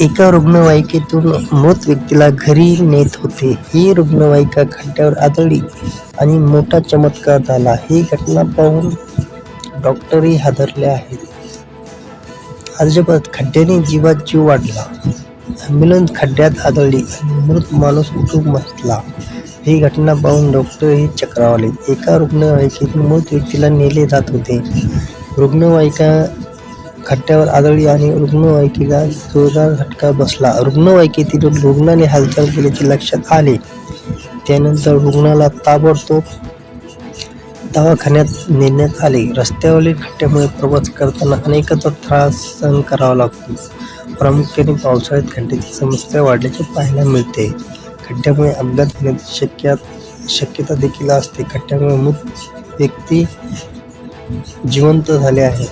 एका रुग्णवाहिकेतून मृत व्यक्तीला घरी नेत होते. ही रुग्णवाहिका खड्ड्यावर आदळली आणि मोठा चमत्कार झाला. ही घटना पाहून डॉक्टरही हादरले आहेत. अजिबात खड्ड्याने जीवात जीव वाढला. ॲम्ब्युलन्स खड्ड्यात आदळली आणि मृत माणूस उठून बसला. ही घटना पाहून डॉक्टरही चक्रावले. एका रुग्णवाहिकेतून मृत व्यक्तीला नेले जात होते. रुग्णवाहिका खड्ड्यावर आदळली आणि रुग्णवाहिकेला जोरदार झटका बसला. रुग्णवाहिकेतील रुग्णाने हालचाल केल्याचे लक्षात आले. त्यानंतर रुग्णाला ताबडतोब दवाखान्यात नेण्यात आले. रस्त्यावरील खड्ड्यामुळे प्रवास करताना अनेकांचा त्रास सहन करावा लागतो. प्रामुख्याने पावसाळ्यात खड्ड्याची समस्या वाढल्याचे पाहायला मिळते. खड्ड्यामुळे अपघात होण्याची शक्यात शक्यता देखील असते. खड्ड्यामुळे मृत व्यक्ती जिवंत झाले आहे